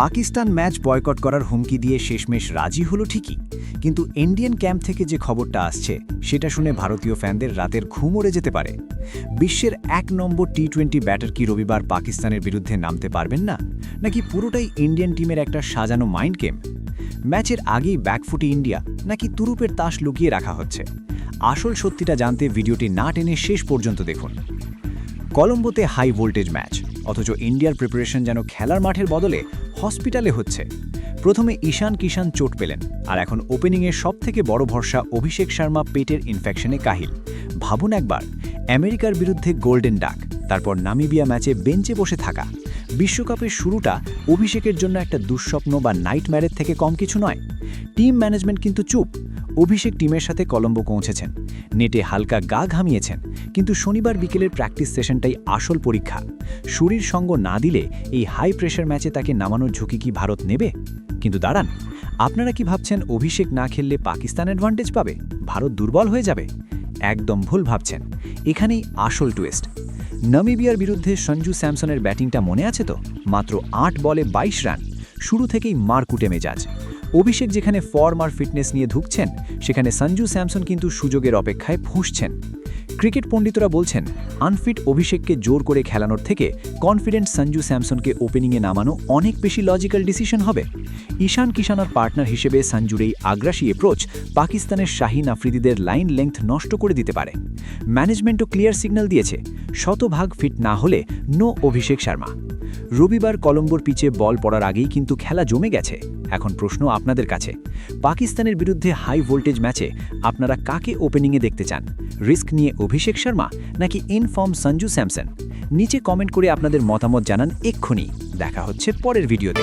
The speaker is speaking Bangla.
পাকিস্তান ম্যাচ বয়কট করার হুমকি দিয়ে শেষমেশ রাজি হলো ঠিকই, কিন্তু ইন্ডিয়ান ক্যাম্প থেকে যে খবরটা আসছে, সেটা শুনে ভারতীয় ফ্যানদের রাতের ঘুম উড়ে যেতে পারে। বিশ্বের এক নম্বর টি টোয়েন্টি ব্যাটার কি রবিবার পাকিস্তানের বিরুদ্ধে নামতে পারবেন না? নাকি পুরোটাই ইন্ডিয়ান টিমের একটা সাজানো মাইন্ড গেম ম্যাচের আগেই ব্যাকফুটে ইন্ডিয়া, নাকি তুরুপের তাস লুকিয়ে রাখা হচ্ছে? আসল সত্যিটা জানতে ভিডিওটি না টেনে শেষ পর্যন্ত দেখুন। কলম্বোতে হাই ভোল্টেজ ম্যাচ অথচ ইন্ডিয়ার প্রিপারেশন যেন খেলার মাঠের বদলে হসপিটালে হচ্ছে। প্রথমে ঈশান কিষান চোট পেলেন, আর এখন ওপেনিংয়ের সবথেকে বড় ভরসা অভিষেক শর্মা পেটের ইনফেকশনে কাহিল। ভাবুন একবার, আমেরিকার বিরুদ্ধে গোল্ডেন ডাক তারপর নামিবিয়া ম্যাচে বেঞ্চে বসে থাকা। বিশ্বকাপের শুরুটা অভিষেকের জন্য একটা দুঃস্বপ্ন বা নাইটম্যারের থেকে কম কিছু নয়। টিম ম্যানেজমেন্ট কিন্তু চুপ। অভিষেক টিমের সাথে কলম্বো পৌঁছেছেন। নেটে হালকা গা ঘামিয়েছেন, কিন্তু শনিবার বিকেলের প্র্যাকটিস সেশনটাই আসল পরীক্ষা। শরীর সঙ্গ না দিলে এই হাই প্রেশার ম্যাচে তাকে নামানোর ঝুঁকি কি ভারত নেবে? কিন্তু দাঁড়ান, আপনারা কি ভাবছেন অভিষেক না খেললে পাকিস্তান অ্যাডভান্টেজ পাবে? ভারত দুর্বল হয়ে যাবে? একদম ভুল ভাবছেন। এখানেই আসল টুয়েস্ট নামিবিয়ার বিরুদ্ধে সঞ্জু স্যামসনের ব্যাটিংটা মনে আছে তো? মাত্র আট বলে ২২ রান, শুরু থেকেই মারকুটে মেজাজ। অভিষেক যেখানে ফর্ম আর ফিটনেস নিয়ে ধুকছেন সেখানে সঞ্জু স্যামসন কিন্তু সুযোগের অপেক্ষায় ফুঁসছেন। ক্রিকেট পণ্ডিতরা বলছেন আনফিট অভিষেককে জোর করে খেলানোর থেকে কনফিডেন্ট সঞ্জু স্যামসনকে ওপেনিংয়ে নামানো অনেক বেশি লজিক্যাল ডিসিশন হবে। ঈশান কিষানার পার্টনার হিসেবে সঞ্জুর এই আগ্রাসী অ্যাপ্রোচ পাকিস্তানের শাহিন আফ্রিদিদের লাইন লেংথ নষ্ট করে দিতে পারে। ম্যানেজমেন্টও ক্লিয়ার সিগন্যাল দিয়েছে, শতভাগ ফিট না হলে নো অভিষেক শর্মা। রবিবার কলম্বোর পিচে বল পড়ার আগেই কিন্তু খেলা জমে গেছে। এখন প্রশ্ন আপনাদের কাছে। পাকিস্তানের বিরুদ্ধে হাই ভোল্টেজ ম্যাচে আপনারা কাকে ওপেনিংয়ে দেখতে চান? রিস্ক নিয়ে অভিষেক শর্মা নাকি ইনফর্ম সঞ্জু স্যামসন? নিচে কমেন্ট করে আপনাদের মতামত জানান এক্ষুনি। দেখা হচ্ছে পরের ভিডিওতে